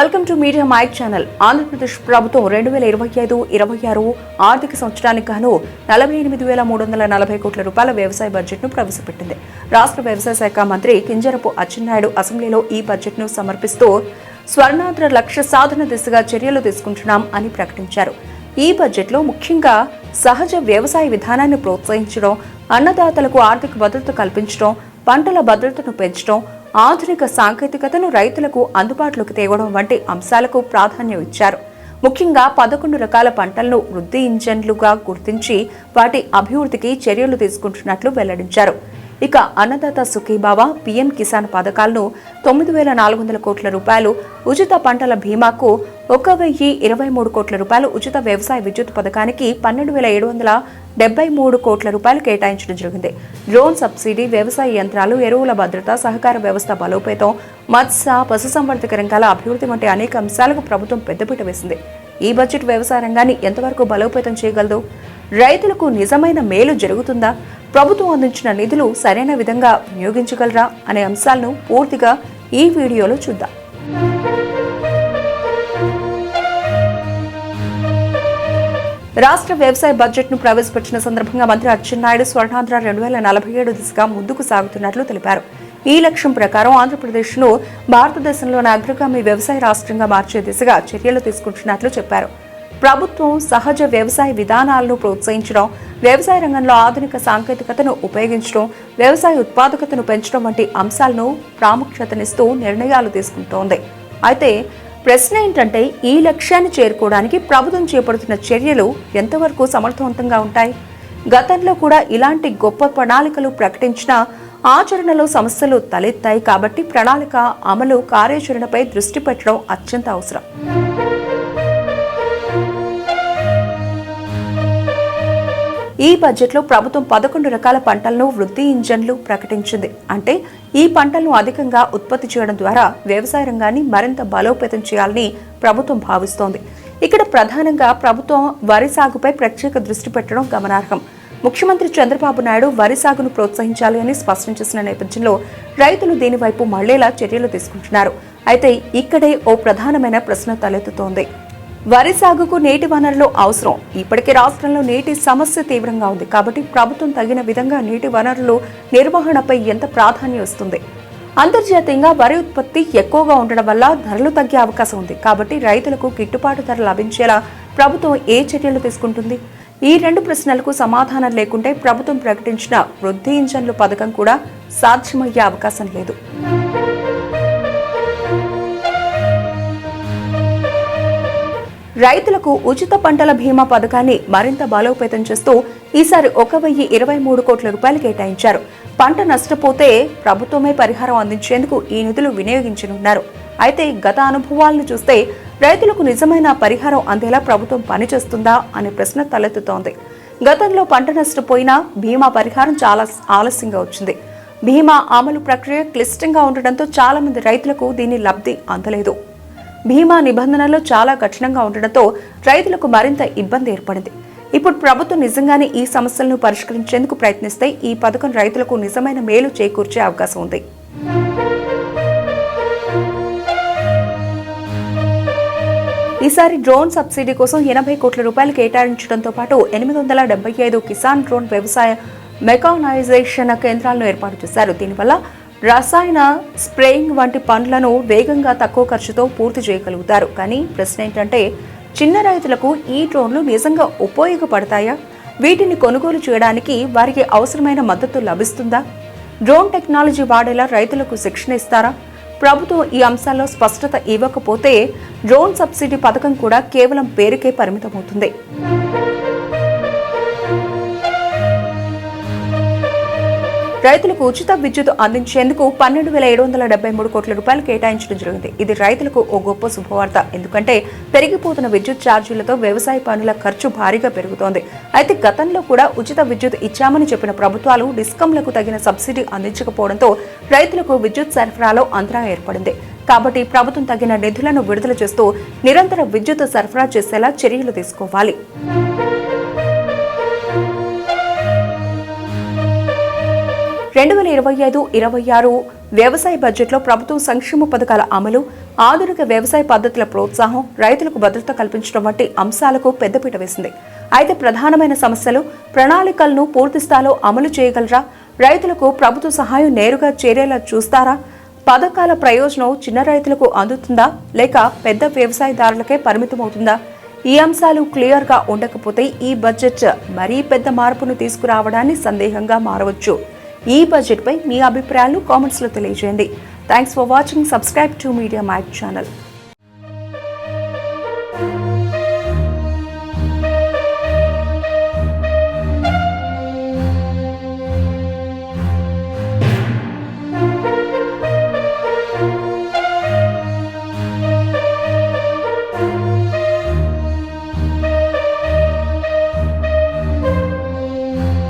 Welcome to media mike channel. Andhra Pradesh ప్రభుత్వం రెండు వేల ఇరవై ఐదు ఇరవై ఆరు ఆర్థిక సంవత్సరానికి గాను నలభై ఎనిమిది వేల మూడు వందల నలభై కోట్ల రూపాయల వ్యవసాయ బడ్జెట్ను ప్రవేశపెట్టింది. రాష్ట్ర వ్యవసాయ శాఖ మంత్రి కింజరపు అచ్చెన్నాయుడు అసెంబ్లీలో ఈ బడ్జెట్ను సమర్పిస్తూ స్వర్ణాంధ్ర లక్ష్య సాధన దిశగా చర్యలు తీసుకుంటున్నాం అని ప్రకటించారు. ఈ బడ్జెట్లో ముఖ్యంగా సహజ వ్యవసాయ విధానాన్ని ప్రోత్సహించడం అన్నదాతలకు ఆర్థిక భద్రత కల్పించడం పంటల భద్రతను పెంచడం ఆధునిక సాంకేతికతను రైతులకు అందుబాటులోకి తేవడం వంటి అంశాలకు ప్రాధాన్యం ఇచ్చారు. ముఖ్యంగా పదకొండు రకాల పంటలను వృద్ధి ఇంజన్లుగా గుర్తించి వాటి అభివృద్ధికి చర్యలు తీసుకుంటున్నట్లు వెల్లడించారు. ఇక అన్నదాత సుఖీబావ పీఎం కిసాన్ పథకాలను తొమ్మిది వేల నాలుగు వందల కోట్ల రూపాయలు ఉచిత పంటల బీమాకు ఒక వెయ్యి ఇరవై మూడు కోట్ల రూపాయలు ఉచిత వ్యవసాయ విద్యుత్ పథకానికి పన్నెండు వేల ఏడు వందల డెబ్బై మూడు కోట్ల రూపాయలు కేటాయించడం జరిగింది. డ్రోన్ సబ్సిడీ వ్యవసాయ యంత్రాలు ఎరువుల భద్రత సహకార వ్యవస్థ బలోపేతం మత్స్య పశుసంవర్ధక రంగాల అభివృద్ధి వంటి అనేక అంశాలకు ప్రభుత్వం పెద్దపీట వేసింది. ఈ బడ్జెట్ వ్యవసాయ రంగాన్ని ఎంతవరకు బలోపేతం చేయగలదు? రైతులకు నిజమైన మేలు జరుగుతుందా? ప్రభుత్వం అందించిన నిధులు సరైన విధంగా వినియోగించగలరా అనే అంశాలను పూర్తిగా ఈ వీడియోలో చూద్దాం. రాష్ట్ర వ్యవసాయ బడ్జెట్ను ప్రవేశపెట్టిన సందర్భంగా మంత్రి అచ్చెన్నాయుడు స్వర్ణాంధ్ర రెండు వేల నలభై ఏడు దిశగా ముందుకు సాగుతున్నట్లు తెలిపారు. ఈ లక్ష్యం ప్రకారం ఆంధ్రప్రదేశ్ను భారతదేశంలోని అగ్రగామి వ్యవసాయ రాష్ట్రంగా మార్చే దిశగా చర్యలు తీసుకుంటున్నట్లు చెప్పారు. ప్రభుత్వం సహజ వ్యవసాయ విధానాలను ప్రోత్సహించడం వ్యవసాయ రంగంలో ఆధునిక సాంకేతికతను ఉపయోగించడం వ్యవసాయ ఉత్పాదకతను పెంచడం వంటి అంశాలను ప్రాముఖ్యతనిస్తూ నిర్ణయాలు తీసుకుంటోంది. అయితే ప్రశ్న ఏంటంటే ఈ లక్ష్యాన్ని చేరుకోవడానికి ప్రభుత్వం చేపడుతున్న చర్యలు ఎంతవరకు సమర్థవంతంగా ఉంటాయి? గతంలో కూడా ఇలాంటి గొప్ప ప్రణాళికలు ప్రకటించిన ఆచరణలో సమస్యలు తలెత్తాయి కాబట్టి ప్రణాళిక అమలు కార్యాచరణపై దృష్టి పెట్టడం అత్యంత అవసరం. ఈ బడ్జెట్లో ప్రభుత్వం పదకొండు రకాల పంటలను వృద్ధి ఇంజన్లు ప్రకటించింది. అంటే ఈ పంటలను అధికంగా ఉత్పత్తి చేయడం ద్వారా వ్యవసాయ రంగాన్ని మరింత బలోపేతం చేయాలని ప్రభుత్వం భావిస్తోంది. ఇక్కడ ప్రధానంగా ప్రభుత్వం వరి సాగుపై ప్రత్యేక దృష్టి పెట్టడం గమనార్హం. ముఖ్యమంత్రి చంద్రబాబు నాయుడు వరి సాగును ప్రోత్సహించాలి అని స్పష్టం చేసిన నేపథ్యంలో రైతులు దీనివైపు మళ్ళేలా చర్యలు తీసుకుంటున్నారు. అయితే ఇక్కడే ఓ ప్రధానమైన ప్రశ్న తలెత్తుతోంది. వరి సాగుకు నీటి వనరులు అవసరం. ఇప్పటికే రాష్ట్రంలో నీటి సమస్య తీవ్రంగా ఉంది. కాబట్టి ప్రభుత్వం తగిన విధంగా నీటి వనరులు నిర్వహణపై ఎంత ప్రాధాన్యం ఇస్తుంది? అంతర్జాతీయంగా వరి ఉత్పత్తి ఎక్కువగా ఉండడం వల్ల ధరలు తగ్గే అవకాశం ఉంది. కాబట్టి రైతులకు గిట్టుబాటు ధర లభించేలా ప్రభుత్వం ఏ చర్యలు తీసుకుంటుంది? ఈ రెండు ప్రశ్నలకు సమాధానం లేకుంటే ప్రభుత్వం ప్రకటించిన వృద్ధి ఇంజన్లు పథకం కూడా సాధ్యమయ్యే అవకాశం లేదు. రైతులకు ఉచిత పంటల బీమా పథకాన్ని మరింత బలోపేతం చేస్తూ ఈసారి ఒక వెయ్యి ఇరవై మూడు కోట్ల రూపాయలు కేటాయించారు. పంట నష్టపోతే ప్రభుత్వమే పరిహారం అందించేందుకు ఈ నిధులు వినియోగించనున్నారు. అయితే గత అనుభవాలను చూస్తే రైతులకు నిజమైన పరిహారం అందేలా ప్రభుత్వం పనిచేస్తుందా అనే ప్రశ్న తలెత్తుతోంది. గతంలో పంట నష్టపోయినా బీమా పరిహారం చాలా ఆలస్యంగా వచ్చింది. బీమా అమలు ప్రక్రియ క్లిష్టంగా ఉండడంతో చాలామంది రైతులకు దీని లబ్ధి అందలేదు. బీమా నిబంధనలు చాలా కఠినంగా ఉండడంతో రైతులకు మరింత ఇబ్బంది ఏర్పడింది. ఇప్పుడు ప్రభుత్వం నిజంగానే ఈ సమస్యలను పరిష్కరించేందుకు ప్రయత్నిస్తే ఈ పథకం రైతులకు నిజమైన మేలు చేకూర్చే అవకాశం ఉంది. ఈసారి డ్రోన్ సబ్సిడీ కోసం ఎనభై కోట్ల రూపాయలు కేటాయించడంతో పాటు ఎనిమిది వందల డెబ్బై ఐదు కిసాన్ డ్రోన్ వ్యవసాయ మెకానైజేషన్ కేంద్రాలను ఏర్పాటు చేశారు. దీనివల్ల రసాయన స్ప్రేయింగ్ వంటి పనులను వేగంగా తక్కువ ఖర్చుతో పూర్తి చేయగలుగుతారు. కానీ ప్రశ్న ఏంటంటే చిన్న రైతులకు ఈ డ్రోన్లు నిజంగా ఉపయోగపడతాయా? వీటిని కొనుగోలు చేయడానికి వారికి అవసరమైన మద్దతు లభిస్తుందా? డ్రోన్ టెక్నాలజీ వాడేలా రైతులకు శిక్షణ ఇస్తారా? ప్రభుత్వం ఈ అంశాల్లో స్పష్టత ఇవ్వకపోతే డ్రోన్ సబ్సిడీ పథకం కూడా కేవలం పేరుకే పరిమితమవుతుంది. రైతులకు ఉచిత విద్యుత్ అందించేందుకు పన్నెండు వేల ఏడు వందల డెబ్బై మూడు కోట్ల రూపాయలు కేటాయించడం జరిగింది. ఇది రైతులకు ఓ గొప్ప శుభవార్త. ఎందుకంటే పెరిగిపోతున్న విద్యుత్ ఛార్జీలతో వ్యవసాయ పనుల ఖర్చు భారీగా పెరుగుతోంది. అయితే గతంలో కూడా ఉచిత విద్యుత్ ఇచ్చామని చెప్పిన ప్రభుత్వాలు డిస్కంలకు తగిన సబ్సిడీ అందించకపోవడంతో రైతులకు విద్యుత్ సరఫరాలో అంతరాయం ఏర్పడింది. కాబట్టి ప్రభుత్వం తగిన నిధులను విడుదల చేస్తూ నిరంతర విద్యుత్ సరఫరా చేసేలా చర్యలు తీసుకోవాలి. రెండు వేల ఇరవై ఐదు ఇరవై ఆరు వ్యవసాయ బడ్జెట్లో ప్రభుత్వం సంక్షేమ పథకాల అమలు ఆధునిక వ్యవసాయ పద్ధతుల ప్రోత్సాహం రైతులకు భద్రత కల్పించడం వంటి అంశాలకు పెద్దపీట వేసింది. అయితే ప్రధానమైన సమస్యలు ప్రణాళికలను పూర్తి స్థాయిలో అమలు చేయగలరా? రైతులకు ప్రభుత్వ సహాయం నేరుగా చేరేలా చూస్తారా? పథకాల ప్రయోజనం చిన్న రైతులకు అందుతుందా? లేక పెద్ద వ్యవసాయదారులకే పరిమితమవుతుందా? ఈ అంశాలు క్లియర్గా ఉండకపోతే ఈ బడ్జెట్ మరీ పెద్ద మార్పును తీసుకురావడాన్ని సందేహంగా మారవచ్చు. ఈ బడ్జెట్పై మీ అభిప్రాయాలు కామెంట్స్లో తెలియజేయండి. Thanks for watching subscribe to media mac channel